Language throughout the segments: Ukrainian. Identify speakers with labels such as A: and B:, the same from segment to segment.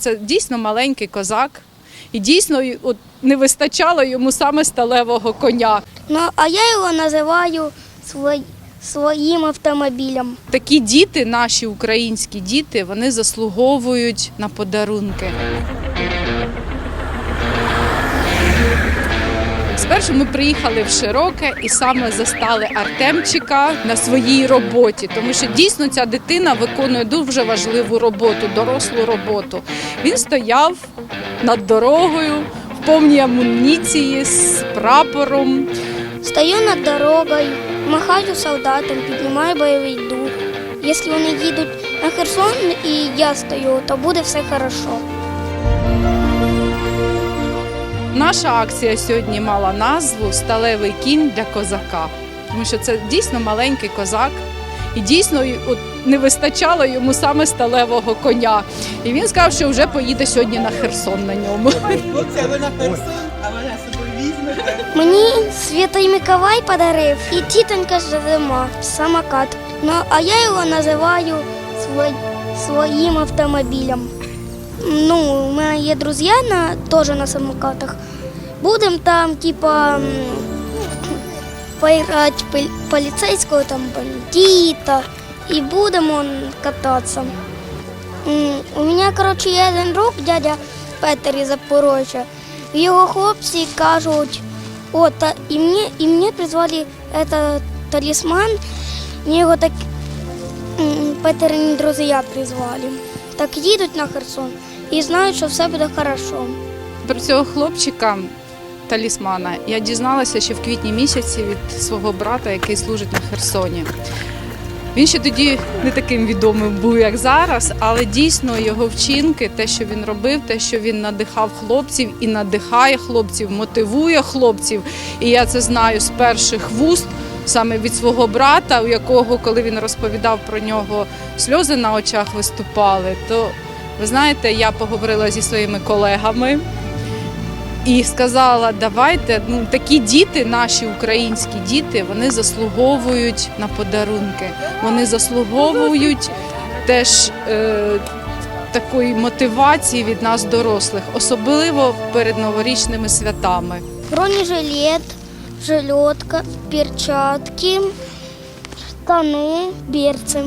A: Це дійсно маленький козак, і дійсно от, не вистачало йому саме сталевого коня.
B: Ну, а я його називаю свої, своїм автомобілем.
A: Такі діти, наші українські діти, вони заслуговують на подарунки. Спершу ми приїхали в Широке і саме застали Артемчика на своїй роботі, тому що дійсно ця дитина виконує дуже важливу роботу, дорослу роботу. Він стояв над дорогою в повній амуніції з прапором.
B: Стою над дорогою, махаю солдатам, піднімаю бойовий дух. Якщо вони їдуть на Херсон і я стою, то буде все хорошо.
A: Наша акція сьогодні мала назву Сталевий кінь для козака, тому що це дійсно маленький козак, і дійсно от, не вистачало йому саме сталевого коня. І він сказав, що вже поїде сьогодні на Херсон на ньому.
C: Хлопці, ви на Херсон, а мене собою візьмете?
B: Мені Святий Миколай подарив і тітонька зима, самокат. Ну, а я його називаю своїм автомобілем. Ну, у мене є друзі на, теж на самокатах. Будемо там, типа, поіграти поліцейського там бандита і будемо кататися. У мене, коротше, є один друг, дядя Петер із Запорожжя. Його хлопці кажуть, о, та, і мені, і мені призвали этот талісман, мені його так м, Петерині друзі призвали. Так їдуть на Херсон і знають, що все буде хорошо.
A: Про цього хлопчика талісмана я дізналася ще в квітні місяці від свого брата, який служить на Херсоні. Він ще тоді не таким відомим був, як зараз, але дійсно його вчинки, те, що він робив, те, що він надихав хлопців і надихає хлопців, мотивує хлопців. І я це знаю з перших вуст, саме від свого брата, у якого, коли він розповідав про нього, сльози на очах виступали. То ви знаєте, я поговорила зі своїми колегами і сказала: давайте, ну такі діти, наші українські діти, вони заслуговують на подарунки. Вони заслуговують теж е, такої мотивації від нас, дорослих, особливо перед новорічними святами.
B: Бронежилет, жилетка, перчатки, штани, берці,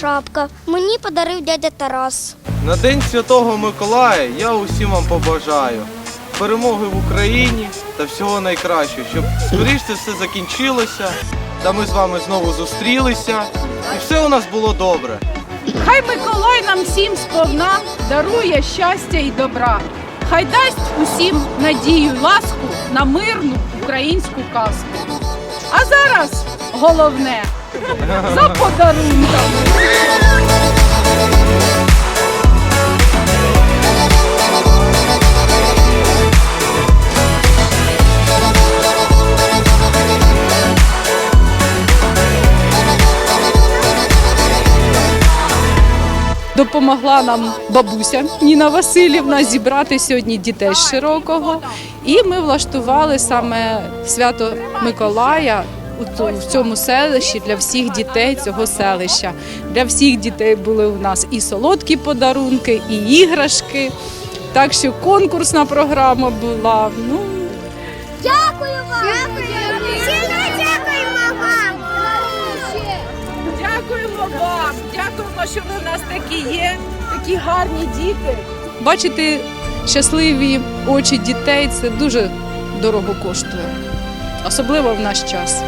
B: шапка. Мені подарив дядя Тарас.
D: На День Святого Миколая я усім вам побажаю перемоги в Україні та всього найкращого, щоб скоріше це все закінчилося, та ми з вами знову зустрілися, і все у нас було добре.
A: Хай Миколай нам всім сповна дарує щастя і добра. Хай дасть усім надію ласку на мирну українську казку. А зараз головне за подарунками. Допомогла нам бабуся Ніна Васильівна зібрати сьогодні дітей з широкого. І ми влаштували саме свято Миколая у в цьому селищі для всіх дітей цього селища. Для всіх дітей були у нас і солодкі подарунки, і іграшки. Так що конкурсна програма була. Ну,
B: Дякую вам! Дякуємо вам!
A: Дякуємо вам, дякуємо, що ви в нас такі є, такі гарні діти. Бачити щасливі очі дітей це дуже дорого коштує, особливо в наш час.